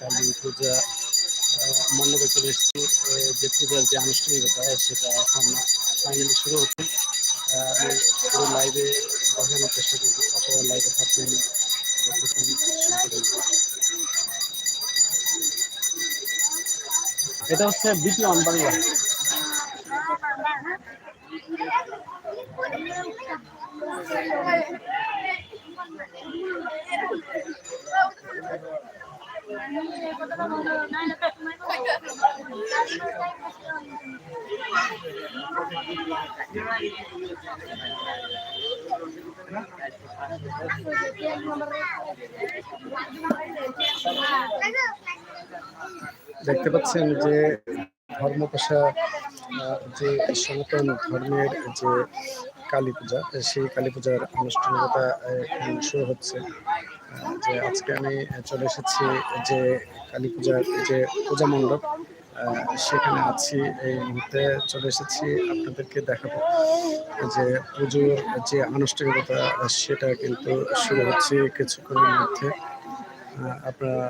কালী পূজা মণ্ডপে চলে এসেছি যে পূজার যে আনুষ্ঠানিকতা সেটা এখন ফাইনালি শুরু হচ্ছে। আমি পুরো লাইভে দেখানোর চেষ্টা করব আপনারা লাইভে থাকবেন। এটা হচ্ছে বিটি অন বাংলা দেখতে পাচ্ছেন যে ধর্ম পেশা যে সনাতন ধর্মের যে কালী পূজা, সেই কালী পূজার আনুষ্ঠানিকতা এখন শুরু হচ্ছে। যে আজকে আমি চলে এসেছি যে কালী পূজার যে পূজা মণ্ডপ সেখানে আছি। এই মুহূর্তে চলে এসেছি আপনাদেরকে দেখাবো। যে পুজোর যে আনুষ্ঠানিকতা, সেটা কিন্তু শুরু হচ্ছে কিছুক্ষণের মধ্যে। আপনারা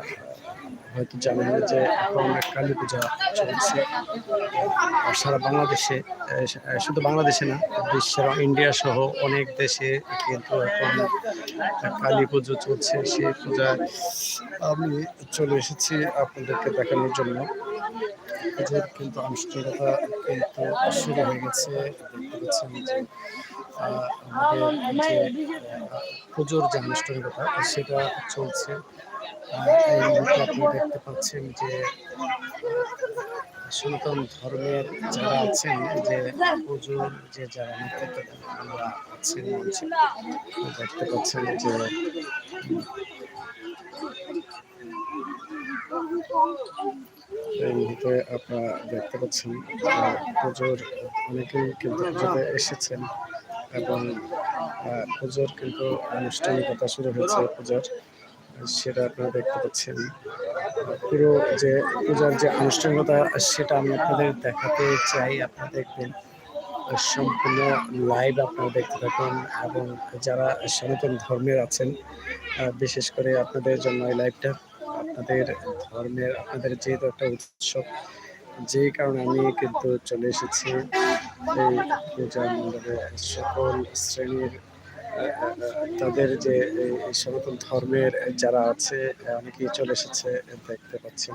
হয়তো জানেন যে এখন কালী পূজা চলছে। আর সারা বাংলাদেশে শুধু বাংলাদেশে না, বিশ্বের ইন্ডিয়া সহ অনেক দেশে কিন্তু এখন কালী পুজো চলছে। সেই পূজায় আমি চলে এসেছি আপনাদেরকে দেখানোর জন্য। পুজোর কিন্তু আনুষ্ঠানিকতা কিন্তু শুরু হয়ে গেছে। দেখতে পাচ্ছেন যে যে পুজোর যে আনুষ্ঠানিকতা, সেটা চলছে। এই দেখতে পাচ্ছেন যে সনাতন ধর্মের যারা আছেন, যে পুজোর যে যারা আছেন, দেখতে পাচ্ছেন যে এই মুহূর্তে আপনারা দেখতে পাচ্ছেন পুজোর অনেকেই কিন্তু পুজোতে এসেছেন এবং পুজোর কিন্তু আনুষ্ঠানিকতা শুরু হয়েছে পূজার সেটা আপনারা দেখতে পাচ্ছেন। পুরো যে পূজার যে আনুষ্ঠানিকতা, সেটা আমি আপনাদের দেখাতে চাই। আপনারা দেখবেন, সম্পূর্ণ লাইভ আপনারা দেখতে থাকুন এবং যারা সনাতন ধর্মের আছেন বিশেষ করে আপনাদের জন্য এই লাইভটা আপনাদের ধর্মের, আপনাদের যেহেতু একটা উৎসব যেই কারণে আমি কিন্তু চলে এসেছি। এই পূজা মণ্ডপে সকল শ্রেণির তাদের যে এই সনাতন ধর্মের যারা আছে, অনেকেই চলে এসেছে, দেখতে পাচ্ছেন।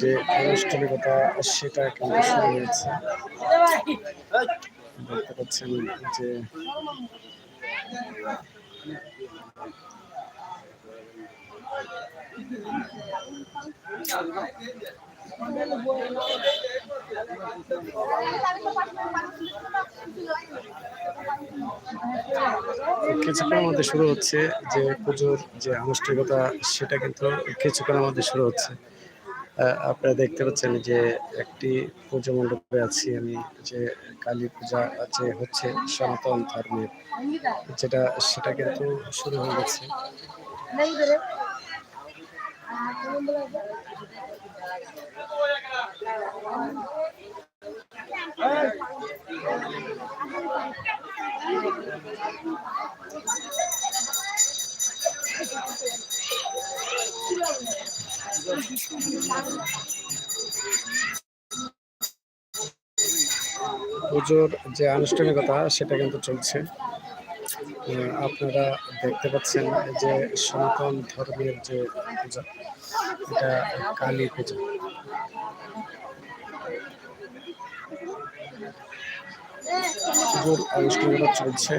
যে আনুষ্ঠানিকতা, সেটা কিন্তু শুরু হয়েছে। দেখতে পাচ্ছেন যে কিছুক্ষণের মধ্যে শুরু হচ্ছে যে পুজোর যে আনুষ্ঠানিকতা সেটা কিন্তু কিছুক্ষণের মধ্যে শুরু হচ্ছে। আপনারা দেখতে পাচ্ছেন যে একটি পুজো মণ্ডপে আছি আমি, যে কালী পূজা যে হচ্ছে সনাতন ধর্মের, যেটা, সেটা কিন্তু শুরু হয়ে গেছে। পুজোর যে আনুষ্ঠানিকতা, সেটা কিন্তু চলছে। আপনারা দেখতে পাচ্ছেন যে সনাতন ধর্মের যে পূজা, এটা কালী পূজা। পুজোর আনুষ্ঠানিকতা চলছে।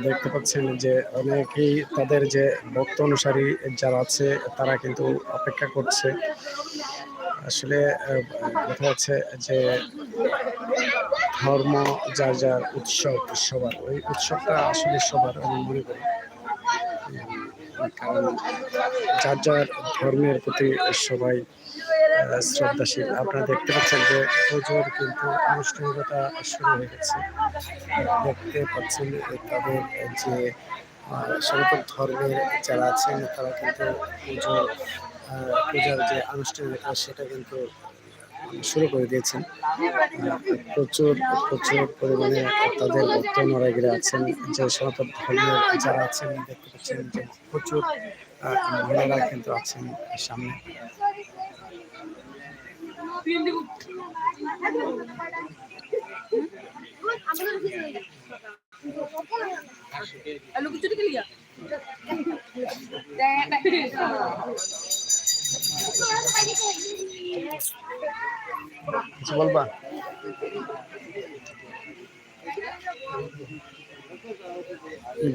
দেখতে পাচ্ছেন যে অনেকেই তাদের যে ভক্ত অনুসারী যারা আছে, তারা কিন্তু অপেক্ষা করছে। আসলে কথা হচ্ছে যে ধর্ম যার যার উৎসব সবার, ওই উৎসবটা আসলে সবার আমি মনে করি। কারণ যার যার ধর্মের প্রতি সবাই শ্রদ্ধাশীল। আপনারা দেখতে পাচ্ছেন যে পুজোর কিন্তু আনুষ্ঠানিকতা শুরু হয়ে গেছে। দেখতে পাচ্ছেন তাদের যে সনাতন ধর্মের যারা আছেন, তারা কিন্তু পুজো পূজার যে আনুষ্ঠানিকতা, সেটা কিন্তু শুরু করে দিয়েছেন। প্রচুর প্রচুর পরিমাণে তাদের ভক্ত নরাগিরা আছেন, যে সনাতন ধর্মের যারা আছেন, দেখতে পাচ্ছেন যে প্রচুর মহিলারা কিন্তু আছেন সামনে। বলবা।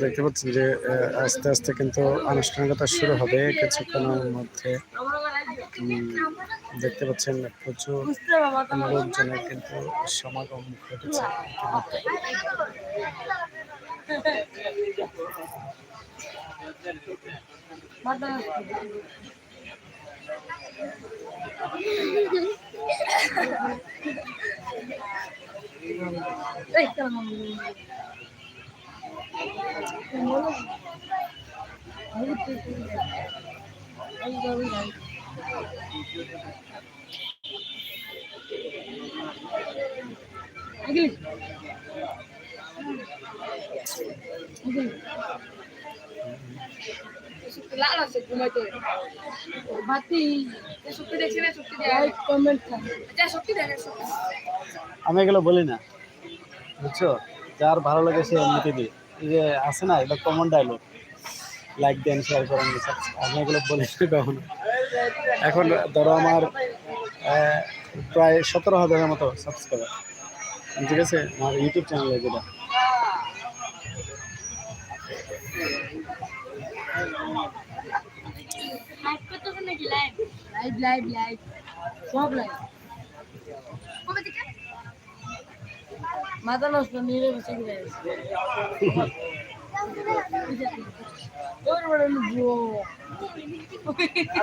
দেখতে পাচ্ছেন যে আস্তে আস্তে কিন্তু আনুষ্ঠানিকতা শুরু হবে কিছুক্ষণের মধ্যে। দেখতে পাচ্ছেন প্রচুর লোকজনের কিন্তু সমাগম ঘটেছে। ইতিমধ্যে। Eh, আমি এগুলো বলি না। বুঝছ? যার ভালো লাগে সে এমনিতে দিই এই যে আছে না, এটা কমন ডায়লগ লাইক দেন শেয়ার করেন আমি এগুলো বলি না কখনো। এখন ধরো আমার প্রায় সতেরো হাজারের মতো সাবস্ক্রাইবার ঠিক আছে আমার ইউটিউব চ্যানেলে যেটা লাইভ লাইভ লাইভ সব লাইভ মাথা নষ্ট নিয়ে বসে গেছে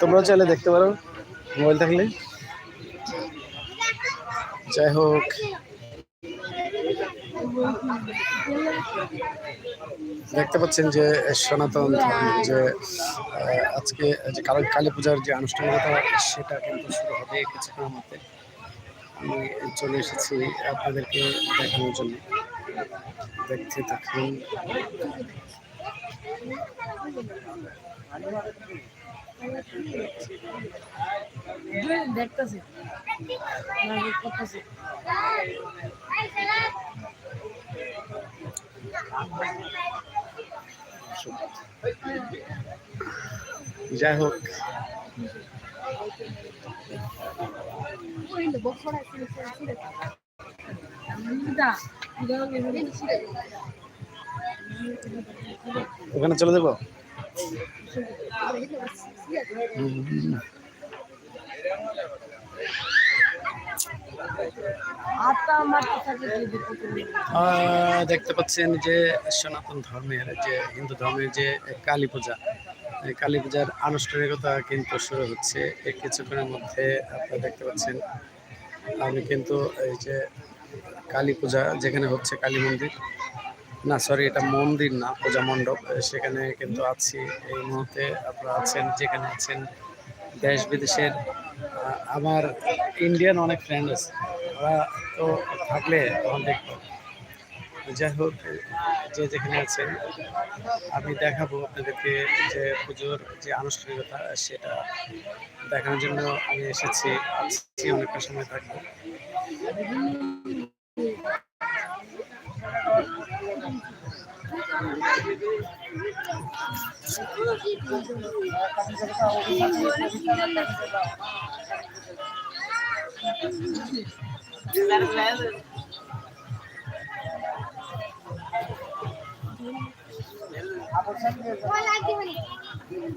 তোমরাও চাইলে দেখতে পারো, মোবাইল থাকলে। যাই হোক। দেখতে পাচ্ছেন যে সনাতন যে আজকে যে কালী কালী পূজার যে আনুষ্ঠানিকতা, সেটা কিন্তু শুরু হবে কিছুক্ষণের মধ্যে। আমি চলে এসেছি আপনাদেরকে দেখানোর জন্য। দেখতে থাকুন। দেখতেছি। করতেছি যাই হোক। ওখানে চলে যাব? দেখতে পাচ্ছেন যে সনাতন ধর্মের যে হিন্দু ধর্মের যে কালী পূজা কালী পূজার আনুষ্ঠানিকতা কিন্তু শুরু হচ্ছে। কিছুক্ষণের মধ্যে আপনারা দেখতে পাচ্ছেন, আমি কিন্তু এই যে কালী পূজা যেখানে হচ্ছে কালী মন্দির না সরি এটা মন্দির না, পূজা মণ্ডপ। সেখানে কিন্তু আছি। এই মুহূর্তে আপনারা আছেন, যেখানে আছেন দেশ বিদেশের। আমার ইন্ডিয়ান অনেক ফ্রেন্ড আছে। ওরা তো থাকলে তখন দেখব। যাই হোক, যে যেখানে আছেন, আমি দেখাবো আপনাদেরকে যে পুজোর যে আনুষ্ঠানিকতা, সেটা দেখানোর জন্য আমি এসেছি। আছি, অনেকটা সময় থাকব।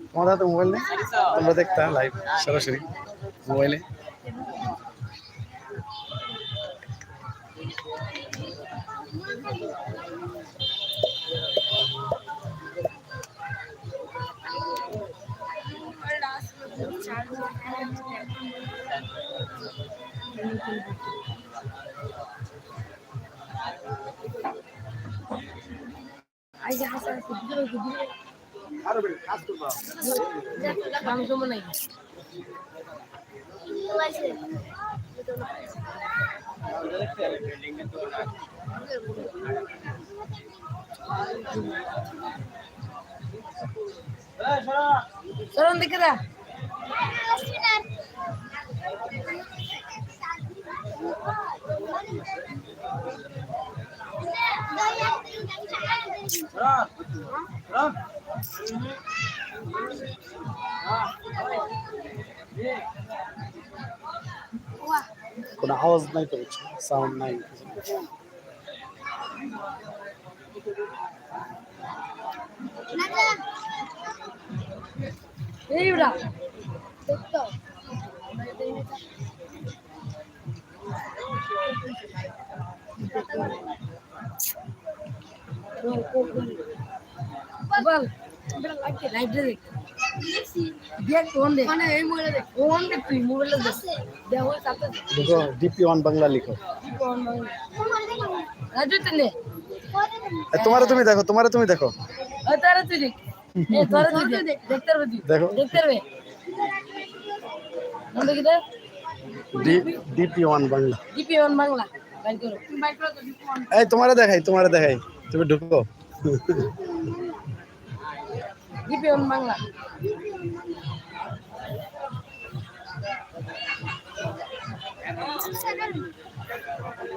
তোমার হাতে মোবাইল নেই? তোমরা দেখতা লাইভ সরাসরি মোবাইলে Sorun dikkat et. কোনো আওয়াজ নাই তো সাউন্ড নাই। এই দেখো ডিপি ওয়ান বাংলা লিখো রাজু তেলে এ, তোমারে তুমি দেখো তোমারে তুমি দেখো ওই তারা তুই দেখ এ তোরা তুই দেখ দেখতে পারবি তুই দেখো। দেখতে পারবে নাম দেখি দে DP one Bangla DP one Bangla বাইর করো বাইর করো তো ডিপি ওয়ান এই তোমারে দেখাই তোমারে দেখাই তুমি ঢুকো। জীবন বাংলা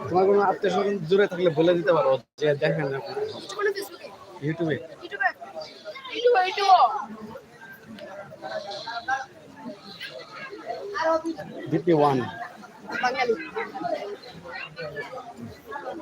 তোমার কোনো আত্মীয় স্বজন জুড়ে থাকলে বলে দিতে পারো যে দেখেন ইউটিউবে। DP one. বাঙালি।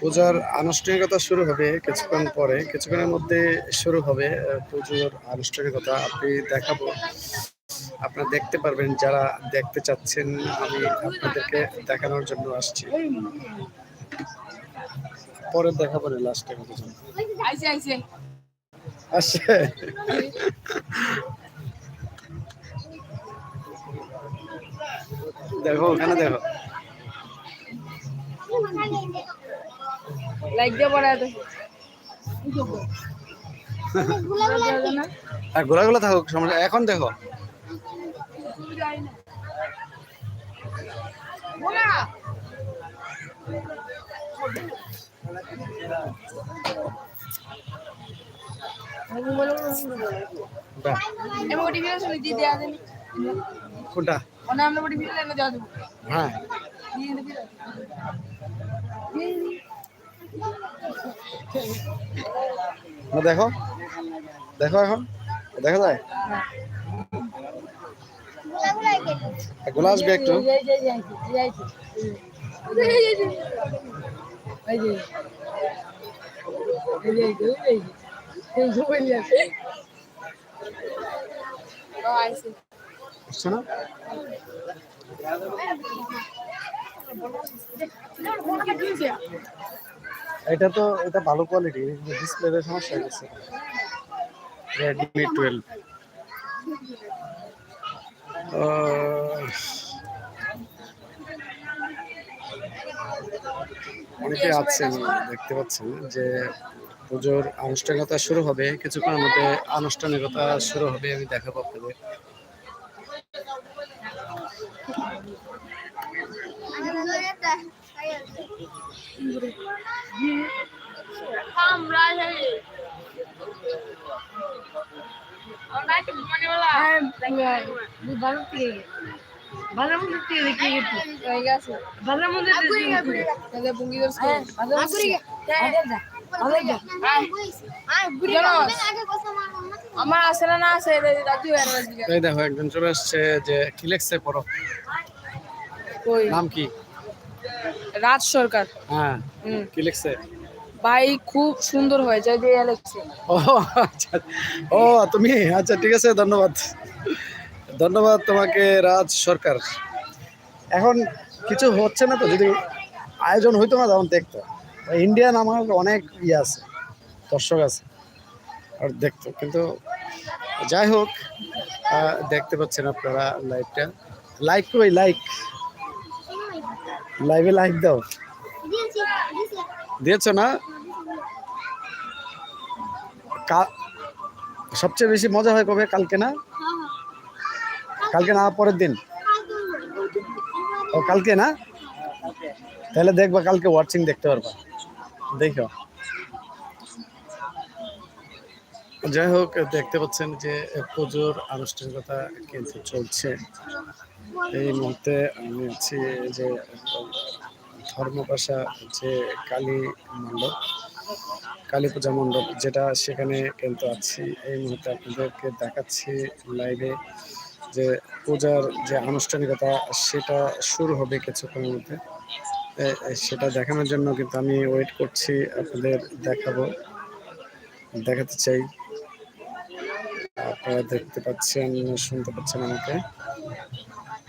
পূজার আনুষ্ঠানিকতা শুরু হবে কিছুক্ষণ পরে কিছুক্ষণের মধ্যে শুরু হবে পুজোর আনুষ্ঠানিকতা। আপনি দেখাবো আপনারা দেখতে পারবেন যারা দেখতে চাচ্ছেন আমি আপনাদেরকে দেখানোর জন্য আসছি। পরে দেখাবো লাস্টে আইসে দেখো ওখানে দেখো। লাইক দিয়ে পড়া আর ঘোরাগুলো থাকুক সমস্যা এখন দেখো। কোনটা কোনটা হ্যাঁ দেখো দেখো এখন দেখা যায় এগুলো আসবে একটু না? এটা তো, এটা ভালো কোয়ালিটি ডিসপ্লের সমস্যা গেছে। রেডমি টুয়েলভ অনেকে আছেন দেখতে পাচ্ছেন যে পুজোর আনুষ্ঠানিকতা শুরু হবে, কিছুক্ষণের মধ্যে আনুষ্ঠানিকতা শুরু হবে, আমি দেখাবো আপনাদের। ভালো থেকে ভালো মন্দির থেকে দেখে গেছি ভালো মন্দির থেকে বুঙ্গি দর্শ ভালো আমার আছে না আছে দেখো একজন চলে আসছে যে কি লেখছে পড়ো কই? নাম কি? রাজ সরকার। হ্যাঁ কি লিখছে? ভাই খুব সুন্দর হয়েছে যে লেখছে ও আচ্ছা। ও তুমি? আচ্ছা ঠিক আছে ধন্যবাদ। ধন্যবাদ তোমাকে রাজ সরকার। এখন কিছু হচ্ছে না তো যদি আয়োজন হইতো না তখন দেখতো। ইন্ডিয়ান আমার অনেক ইয়ে আছে দর্শক আছে আর দেখতো। কিন্তু যাই হোক দেখতে পাচ্ছেন আপনারা লাইভটা লাইক কই লাইক লাইভে লাইক দাও। দিয়েছ না? সবচেয়ে বেশি মজা হয় কবে? কালকে না? কালকে না পরের দিন? ও কালকে না? তাহলে দেখবা কালকে ওয়াচিং দেখতে পারবা। দেখো। যাই হোক দেখতে পাচ্ছেন যে পুজোর আনুষ্ঠানিকতা কিন্তু চলছে। এই মুহূর্তে আমি আছি যে ধর্মপাশা যে কালী মণ্ডপ, কালী পূজা মণ্ডপ, যেটা সেখানে কিন্তু আছি। এই মুহূর্তে আপনাদেরকে দেখাচ্ছি লাইভে যে পূজার যে আনুষ্ঠানিকতা, সেটা শুরু হবে কিছুক্ষণের মধ্যে। সেটা দেখানোর জন্য কিন্তু আমি ওয়েট করছি, আপনাদের দেখাবো, দেখাতে চাই। আপনারা দেখতে পাচ্ছেন, শুনতে পাচ্ছেন আমাকে।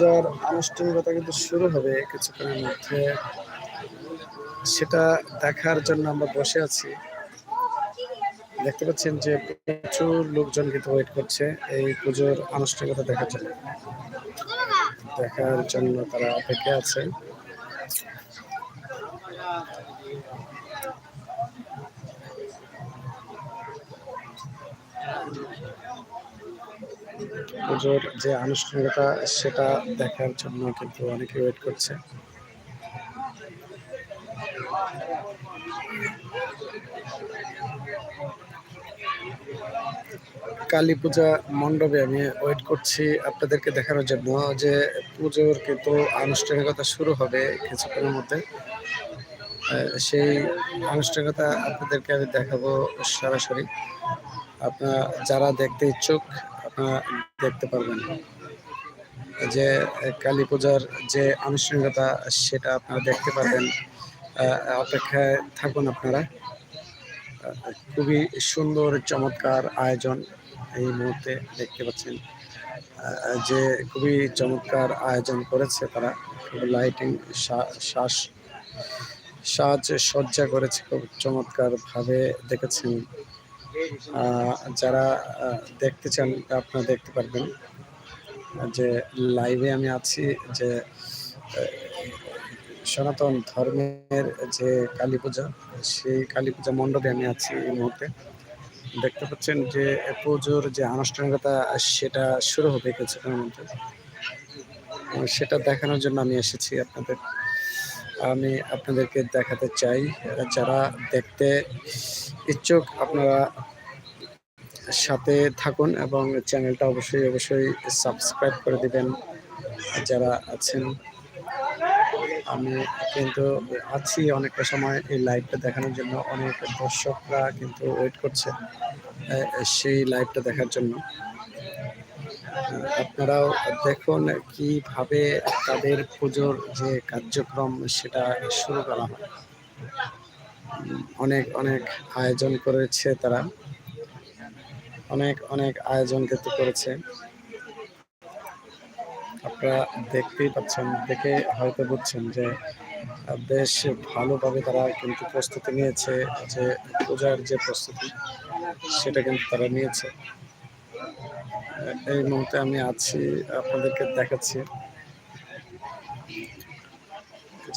পূজার আনুষ্ঠানিকতা কিন্তু শুরু হবে কিছুক্ষণের মধ্যে। সেটা দেখার জন্য আমরা বসে আছি। দেখতে পাচ্ছেন যে প্রচুর লোকজন কিন্তু ওয়েট করছে এই পুজোর আনুষ্ঠানিকতা দেখার জন্য। দেখার জন্য তারা অপেক্ষা আছে পুজোর যে আনুষ্ঠানিকতা, সেটা দেখার জন্য কিন্তু অনেকে ওয়েট করছে। কালী পূজা মণ্ডপে আমি ওয়েট করছি আপনাদেরকে দেখানোর জন্য যে পুজোর কিন্তু আনুষ্ঠানিকতা শুরু হবে কিছুক্ষণের মধ্যে। সেই আনুষ্ঠানিকতা আপনাদেরকে আমি দেখাবো সরাসরি। আপনারা যারা দেখতে ইচ্ছুক আপনারা দেখতে পারবেন। যে কালী পূজার যে আনুষ্ঠানিকতা, সেটা আপনারা দেখতে পারবেন। অপেক্ষায় থাকুন আপনারা। খুবই সুন্দর, চমৎকার আয়োজন এই মুহূর্তে দেখতে পাচ্ছেন। যে খুবই চমৎকার আয়োজন করেছে তারা। লাইটিং শ্বাস সাজ সজ্জা করেছে। খুব চমৎকার ভাবে দেখেছেন। যারা দেখতে চান, আপনারা দেখতে পারবেন যে লাইভে আমি আছি যে সনাতন ধর্মের যে কালী পূজা, সেই কালী পূজা মণ্ডপে আমি আছি এই মুহূর্তে। দেখতে পাচ্ছেন যে পুজোর যে আনুষ্ঠানিকতা, সেটা শুরু হবে কিছুক্ষণের মধ্যে। সেটা দেখানোর জন্য আমি এসেছি আপনাদের। আমি আপনাদেরকে দেখাতে চাই, যারা দেখতে ইচ্ছুক, আপনারা সাথে থাকুন এবং চ্যানেলটা অবশ্যই অবশ্যই সাবস্ক্রাইব করে দিবেন যারা আছেন। আমি কিন্তু আছি অনেকটা সময় এই লাইভটা দেখানোর জন্য। অনেক দর্শকরা কিন্তু ওয়েট করছে সেই লাইভটা দেখার জন্য। আপনারাও দেখুন কীভাবে তাদের পুজোর যে কার্যক্রম, সেটা শুরু করা হয়। অনেক অনেক আয়োজন করেছে তারা। অনেক অনেক আয়োজন কিন্তু করেছে। আপনারা দেখতেই পাচ্ছেন, দেখে হয়তো বুঝছেন যে, বেশ ভালোভাবে তারা কিন্তু প্রস্তুতি নিয়েছে, যে পূজার যে প্রস্তুতি, সেটা কিন্তু তারা নিয়েছে। এই মুহূর্তে আমি আছি, আপনাদেরকে দেখাচ্ছি।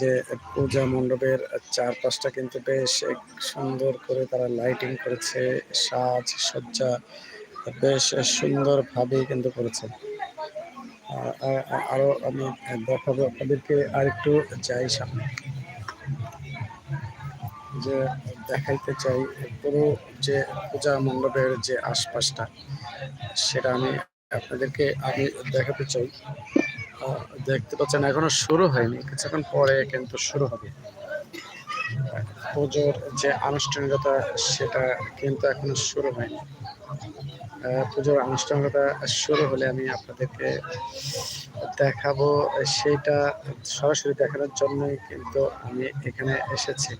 যে পূজা মণ্ডপের চারপাশটা কিন্তু বেশ সুন্দর করে তারা লাইটিং করেছে সাজ সজ্জা বেশ সুন্দরভাবেই কিন্তু করেছে। আহ, আ- আ- আরও আমি দেখাবো আপনাদেরকে আরেকটু যাই সামনে। যে দেখাইতে চাই পুরো যে পূজা মণ্ডপের যে আশপাশটা সেটা আমি আপনাদেরকে আমি দেখাতে চাই। দেখতে পাচ্ছেন, এখনও শুরু হয়নি, কিছুক্ষণ পরে কিন্তু শুরু হবে। পুজোর যে আনুষ্ঠানিকতা, সেটা কিন্তু এখনও শুরু হয়নি। পুজোর আনুষ্ঠানিকতা শুরু হলে আমি আপনাদেরকে দেখাবো সেইটা সরাসরি দেখানোর জন্যই কিন্তু আমি এখানে এসেছি।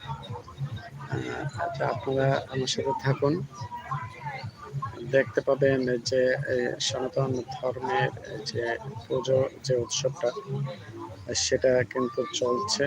আপনারা আমার সাথে থাকুন। দেখতে পাবেন যে সনাতন ধর্মের যে পুজো যে উৎসবটা সেটা কিন্তু চলছে।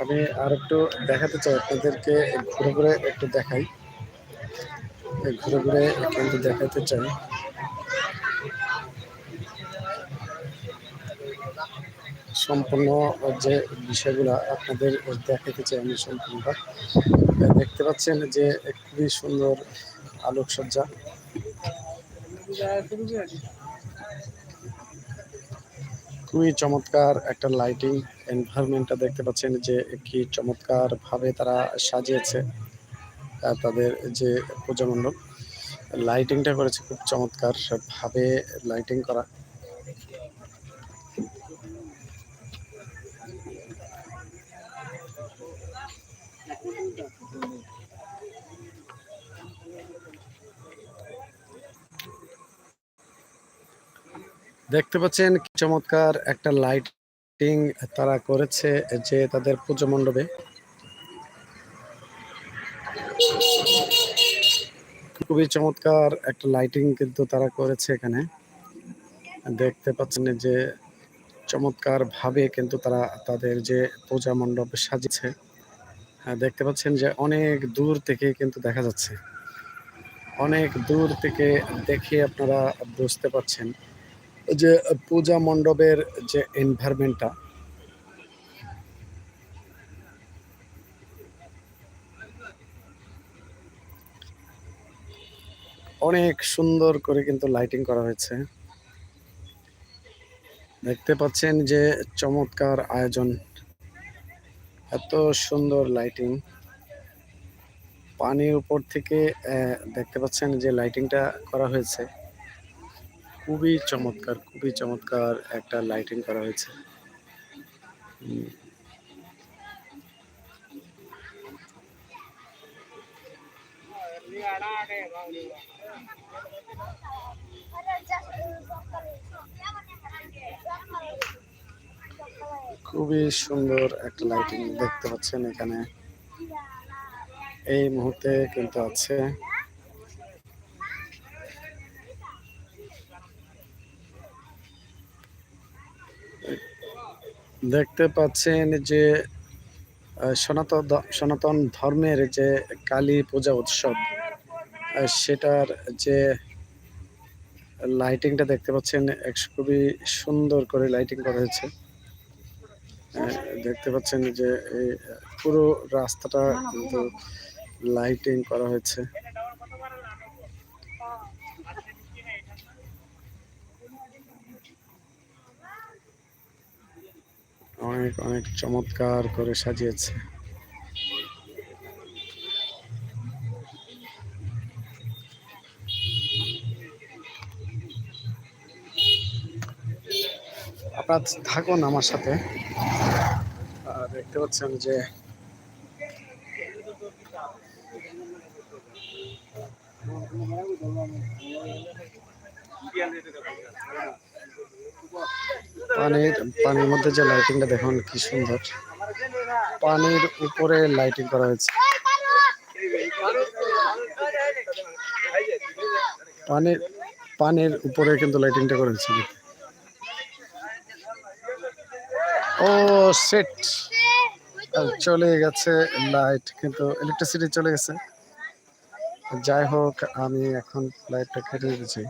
আমি আর একটু দেখাতে চাই আপনাদেরকে ঘুরে ঘুরে একটু দেখাই। ঘুরে ঘুরে একটু দেখাতে চাই। সম্পূর্ণ যে বিষয়গুলো আপনাদের দেখাতে চাই আমি সম্পূর্ণটা দেখতে পাচ্ছেন যে খুবই সুন্দর আলোকসজ্জা। খুবই চমৎকার একটা লাইটিং এনভায়রনমেন্টটা দেখতে পাচ্ছেন যে কি চমৎকার ভাবে তারা সাজিয়েছে তাদের যে পূজা মণ্ডপ লাইটিংটা করেছে খুব চমৎকার ভাবে লাইটিং করা। দেখতে পাচ্ছেন চমৎকার একটা লাইটিং তারা করেছে যে তাদের পুজো মণ্ডপে। খুবই চমৎকার একটা লাইটিং কিন্তু তারা করেছে এখানে। দেখতে পাচ্ছেন যে চমৎকার ভাবে কিন্তু তারা তাদের যে পূজা মণ্ডপ সাজিয়েছে। হ্যাঁ, দেখতে পাচ্ছেন যে অনেক দূর থেকে কিন্তু দেখা যাচ্ছে। অনেক দূর থেকে দেখে আপনারা বুঝতে পারছেন। যে পূজা মণ্ডপের যে এনভায়রনমেন্টটা অনেক সুন্দর করে কিন্তু লাইটিং করা হয়েছে। দেখতে পাচ্ছেন যে চমৎকার আয়োজন। এত সুন্দর লাইটিং পানির উপর থেকে দেখতে পাচ্ছেন যে লাইটিংটা করা হয়েছে। খুবই চমৎকার খুবই চমৎকার একটা লাইটিং করা হয়েছে। খুবই সুন্দর একটা লাইটিং দেখতে পাচ্ছেন এখানে। এই মুহূর্তে কিন্তু আছে। দেখতে পাচ্ছেন যে সনাতন সনাতন ধর্মের যে কালী পূজা উৎসব সেটার যে লাইটিংটা দেখতে পাচ্ছেন খুবই সুন্দর করে লাইটিং করা হয়েছে। দেখতে পাচ্ছেন যে পুরো রাস্তাটা কিন্তু লাইটিং করা হয়েছে। অনেক অনেক চমৎকার করে সাজিয়েছে। আপনার থাকুন আমার সাথে। দেখতে পাচ্ছেন যে পানির পানির মধ্যে যে লাইটিংটা দেখুন, কি সুন্দর। পানির উপরে লাইটিং করা হয়েছে। পানির পানির উপরে কিন্তু লাইটিংটা করা হয়েছে। ও সেট চলে গেছে লাইট কিন্তু ইলেকট্রিসিটি চলে গেছে। যাই হোক, আমি এখন লাইটটা কেটে দিচ্ছি।